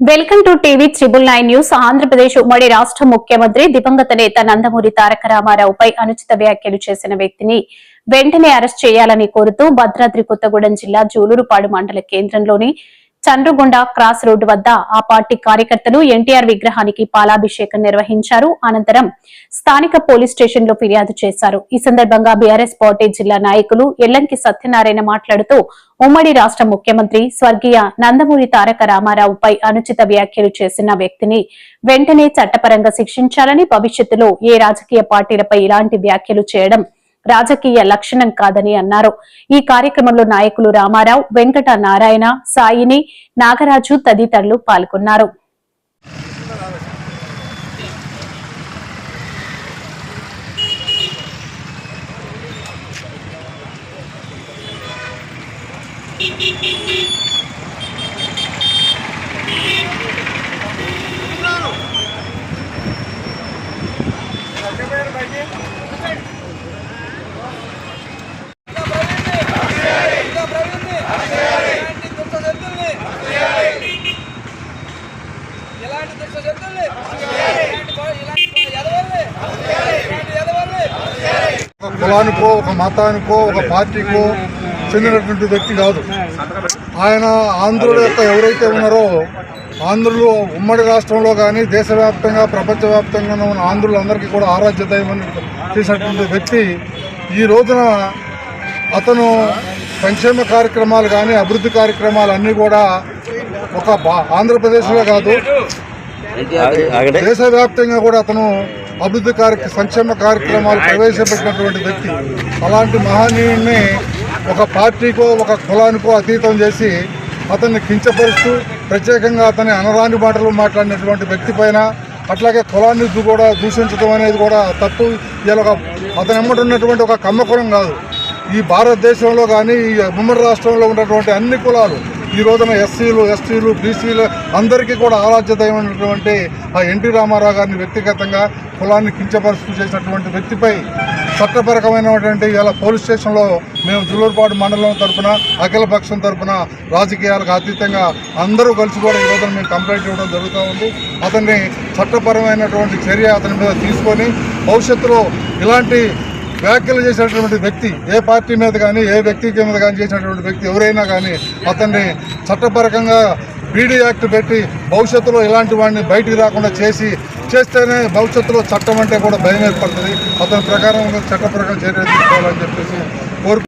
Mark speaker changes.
Speaker 1: Welcome to TV triple nine news. Andhra Pradesh ఉమ్మడి రాష్ట్ర ముఖ్యమంత్రి దివంగత నేత నందమూరి తారక రామారావుపై అనుచిత వ్యాఖ్యలు చేసిన వ్యక్తిని వెంటనే అరెస్ట్ చేయాలని కోరుతూ భద్రాద్రి కొత్తగూడెం జిల్లా జూలూరుపాడు మండల కేంద్రంలోని చంద్రగొండ క్రాస్ రోడ్డు వద్ద ఆ పార్టీ కార్యకర్తలు ఎన్టీఆర్ విగ్రహానికి పాలాభిషేకం నిర్వహించారు. అనంతరం స్థానిక పోలీస్ స్టేషన్లో ఫిర్యాదు చేశారు. ఈ సందర్భంగా బీఆర్ఎస్ పార్టీ జిల్లా నాయకులు ఎల్లంకి సత్యనారాయణ మాట్లాడుతూ ఉమ్మడి రాష్ట్ర ముఖ్యమంత్రి స్వర్గీయ నందమూరి తారక రామారావుపై అనుచిత వ్యాఖ్యలు చేసిన వ్యక్తిని వెంటనే చట్టపరంగా శిక్షించాలని భవిష్యత్తులో ఏ రాజకీయ పార్టీలపై ఇలాంటి వ్యాఖ్యలు చేయడం రాజకీయ లక్షణం కాదని అన్నారు. ఈ కార్యక్రమంలో నాయకులు రామారావు వెంకట నారాయణ సాయిని నాగరాజు తదితరులు పాల్గొన్నారు.
Speaker 2: ఇలాంటి దుష్ట శక్తుల్ని ఇలాంటి ఇలాంటి
Speaker 3: ఒక కులానికో ఒక మతానికో ఒక పార్టీకో చెందినటువంటి వ్యక్తి కాదు. ఆయన ఆంధ్రుల యొక్క ఎవరైతే ఉన్నారో ఆంధ్రులు ఉమ్మడి రాష్ట్రంలో కానీ దేశవ్యాప్తంగా ప్రపంచవ్యాప్తంగా ఉన్న ఆంధ్రులందరికీ కూడా ఆరాధ్య దైవం చేసినటువంటి వ్యక్తి ఈ రోజున అతను సంక్షేమ కార్యక్రమాలు కానీ అభివృద్ధి కార్యక్రమాలు అన్నీ కూడా ఒక బా- ఆంధ్రప్రదేశ్లో కాదు దేశవ్యాప్తంగా కూడా అతను అభివృద్ధి కార్య సంక్షేమ కార్యక్రమాలు ప్రవేశపెట్టినటువంటి వ్యక్తి. అలాంటి మహనీయుడిని ఒక పార్టీకో ఒక కులానికో అతీతం చేసి అతన్ని కించపరుస్తూ ప్రత్యేకంగా అతని అనరాని మాటలు మాట్లాడినటువంటి వ్యక్తి పైన అట్లాగే కులాన్ని కూడా దూషించడం అనేది కూడా తప్పు. ఇలా ఒక అతను ఎమ్మటి ఉన్నటువంటి ఒక కమ్మకులం కాదు. ఈ భారతదేశంలో కానీ ఈ ఉమ్మడి రాష్ట్రంలో ఉన్నటువంటి అన్ని కులాలు ఈ రోజున ఎస్సీలు ఎస్టీలు బీసీలు అందరికీ కూడా ఆరాధ్యతమైనటువంటి ఆ ఎన్టీ రామారావు గారిని వ్యక్తిగతంగా కులాన్ని కించపరుస్తూ చేసినటువంటి వ్యక్తిపై చట్టపరకమైనటువంటి ఇలా పోలీస్ స్టేషన్లో మేము జులూరుపాడు మండలం తరపున అఖిల పక్షం తరపున రాజకీయాలకు అతీతంగా అందరూ కలిసి కూడా ఈ రోజున మేము కంప్లైంట్ ఇవ్వడం జరుగుతూ ఉంది. అతన్ని చట్టపరమైనటువంటి చర్య అతని మీద తీసుకొని భవిష్యత్తులో ఇలాంటి వ్యాఖ్యలు చేసినటువంటి వ్యక్తి ఏ పార్టీ మీద కానీ ఏ వ్యక్తి మీద కానీ చేసినటువంటి వ్యక్తి ఎవరైనా కానీ అతన్ని చట్టపరకంగా పీడీ యాక్ట్ పెట్టి భవిష్యత్తులో ఇలాంటి వాడిని బయటికి రాకుండా చేసి చేస్తేనే భవిష్యత్తులో చట్టం అంటే కూడా భయం ఏర్పడుతుంది. అతని ప్రకారం చట్టపరకం ప్రకారం తీసుకోవాలని చెప్పేసి కోరుకు